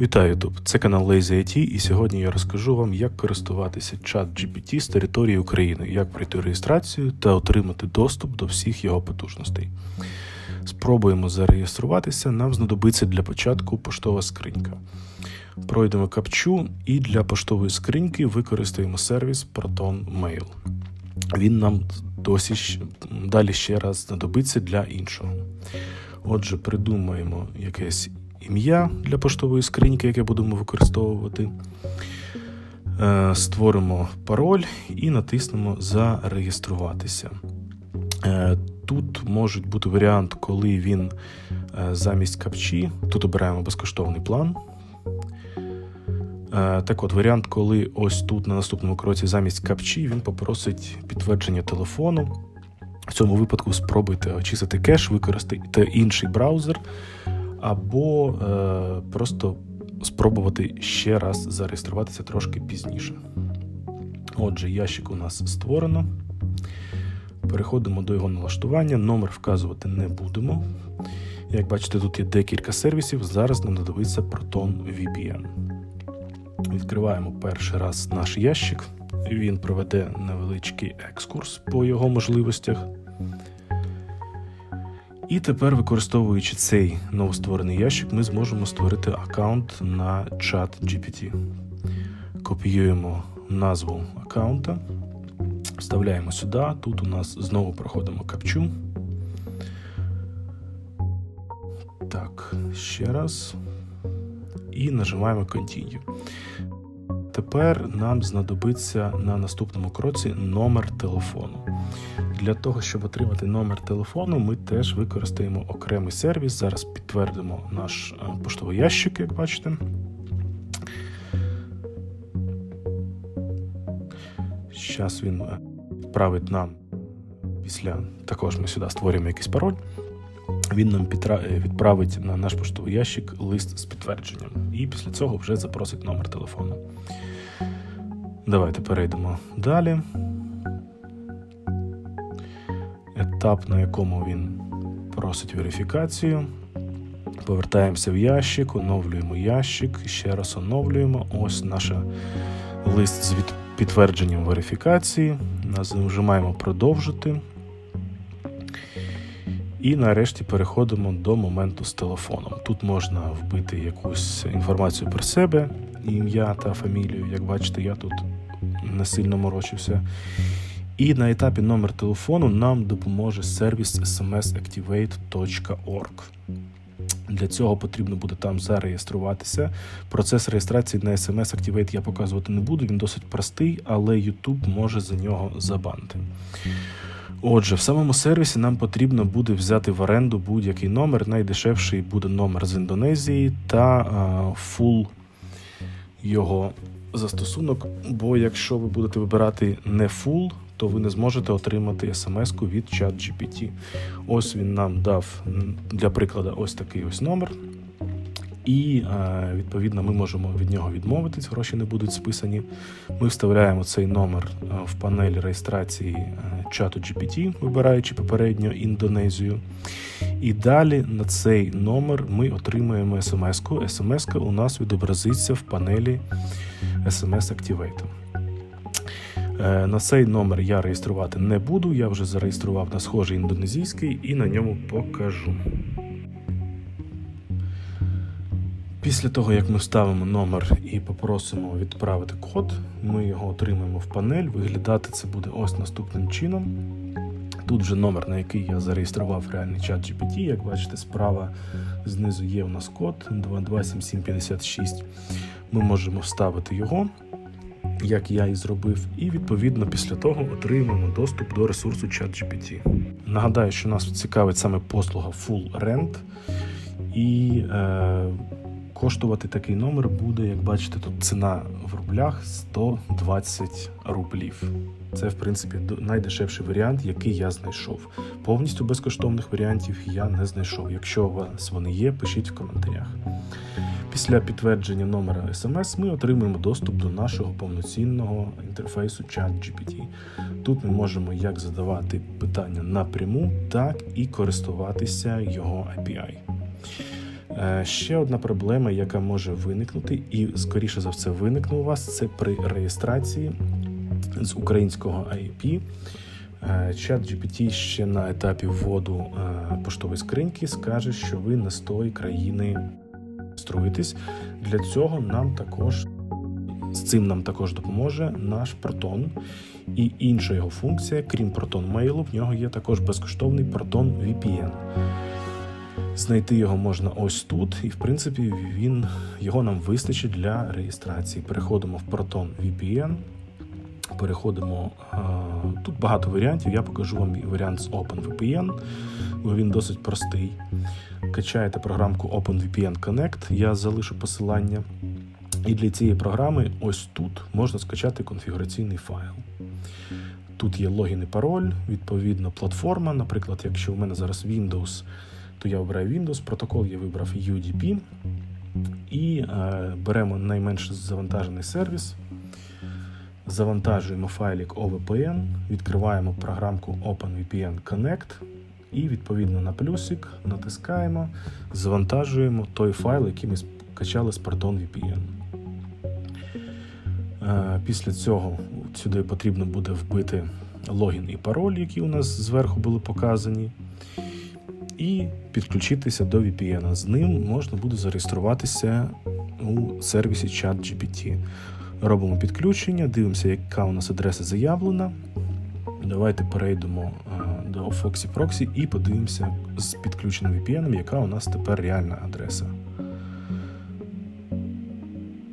Вітаю YouTube! Це канал Lazy IT, і сьогодні я розкажу вам, як користуватися чат GPT з території України, як пройти реєстрацію та отримати доступ до всіх його потужностей. Спробуємо зареєструватися. Нам знадобиться для початку поштова скринька. Пройдемо капчу і для поштової скриньки використаємо сервіс Proton Mail. Він нам досі далі ще раз знадобиться для іншого. Отже, придумаємо якесь ім'я для поштової скриньки, яке будемо використовувати. Е, Створимо пароль і натиснемо Зареєструватися. Е, Тут може бути варіант, коли він е, замість капчі. Тут обираємо безкоштовний план. Так от, варіант, коли ось тут на наступному кроці замість капчі він попросить підтвердження телефону. В цьому випадку спробуйте очистити кеш, використати інший браузер, або е, просто спробувати ще раз зареєструватися трошки пізніше. Отже, ящик у нас створено. Переходимо до його налаштування. Номер вказувати не будемо. Як бачите, тут є декілька сервісів. Зараз нам додивиться Proton VPN. Відкриваємо перший раз наш ящик. Він проведе невеличкий екскурс по його можливостях. І тепер, використовуючи цей новостворений ящик, ми зможемо створити аккаунт на чат GPT. Копіюємо назву аккаунта, вставляємо сюди. Тут у нас знову проходимо капчу. Так, ще раз. І нажимаємо Continue. Тепер нам знадобиться на наступному кроці номер телефону. Для того, щоб отримати номер телефону, ми теж використаємо окремий сервіс. Зараз підтвердимо наш е, поштовий ящик, як бачите. Зараз він е, відправить нам після також ми сюди створюємо якийсь пароль. Він нам е, відправить на наш поштовий ящик лист з підтвердженням. І після цього вже запросить номер телефону. Давайте перейдемо далі. Етап, на якому він просить верифікацію. Повертаємося в ящик, оновлюємо ящик, ще раз оновлюємо. Ось наш лист з підтвердженням верифікації. Нажимаємо продовжити. І нарешті переходимо до моменту з телефоном. Тут можна вбити якусь інформацію про себе, ім'я та фамілію. Як бачите, я тут не сильно морочився. І на етапі номер телефону нам допоможе сервіс smsactivate.org. Для цього потрібно буде там зареєструватися. Процес реєстрації на SMS Activate я показувати не буду, він досить простий, але YouTube може за нього забанити. Отже, в самому сервісі нам потрібно буде взяти в оренду будь-який номер. Найдешевший буде номер з Індонезії та фул його застосунок. Бо якщо ви будете вибирати не фул, то ви не зможете отримати смс-ку від ChatGPT. Ось він нам дав для прикладу ось такий ось номер. І е, відповідно ми можемо від нього відмовитись, гроші не будуть списані. Ми вставляємо цей номер е, в панель реєстрації е, чату GPT, вибираючи попередньо Індонезію. І далі на цей номер ми отримуємо смс-ку. Смс-ка у нас відобразиться в панелі SMS Activate. Е, На цей номер я реєструвати не буду. Я вже зареєстрував на схожий індонезійський і на ньому покажу. Після того, як ми вставимо номер і попросимо відправити код, ми його отримаємо в панель. Виглядати це буде ось наступним чином. Тут вже номер, на який я зареєстрував реальний чат GPT. Як бачите, справа знизу є у нас код 227756. Ми можемо вставити його, як я і зробив, і відповідно після того отримаємо доступ до ресурсу ChatGPT. Нагадаю, що нас цікавить саме послуга Full Rent. І е, коштувати такий номер буде, як бачите, тут ціна в рублях 120 рублів. Це, в принципі, найдешевший варіант, який я знайшов. Повністю безкоштовних варіантів я не знайшов. Якщо у вас вони є, пишіть в коментарях. Після підтвердження номера SMS ми отримуємо доступ до нашого повноцінного інтерфейсу ChatGPT. Тут ми можемо як задавати питання напряму, так і користуватися його API. Е, Ще одна проблема, яка може виникнути, і скоріше за все виникне у вас, це при реєстрації з українського IP. Чат GPT ще на етапі вводу е, поштової скриньки скаже, що ви не з тої країни реєструєтесь. Для цього нам також з цим нам також допоможе наш протон І інша його функція, крім протон мейлу, в нього є також безкоштовний протон VPN. Знайти його можна ось тут, і в принципі він його нам вистачить для реєстрації. Переходимо в Proton VPN. Переходимо тут багато варіантів. Я покажу вам варіант з OpenVPN, бо він досить простий. Качаєте програмку OpenVPN Connect. Я залишу посилання. І для цієї програми ось тут можна скачати конфігураційний файл. Тут є логін і пароль, відповідно, платформа. Наприклад, якщо у мене зараз Windows, то я обираю Windows, протокол я вибрав UDP і е, беремо найменш завантажений сервіс, завантажуємо файлик OVPN, відкриваємо програмку OpenVPN Connect і відповідно на плюсик натискаємо, завантажуємо той файл, який ми скачали з Proton VPN. Е, Після цього сюди потрібно буде вбити логін і пароль, які у нас зверху були показані, і підключитися до VPN. З ним можна буде зареєструватися у сервісі ChatGPT. Робимо підключення, дивимося, яка у нас адреса заявлена. Давайте перейдемо е, до Foxy Proxy і подивимося з підключеним VPN, яка у нас тепер реальна адреса.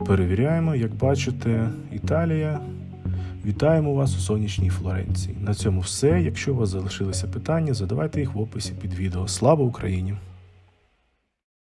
Перевіряємо, як бачите, Італія. Вітаємо вас у сонячній Флоренції. На цьому все. Якщо у вас залишилися питання, задавайте їх в описі під відео. Слава Україні!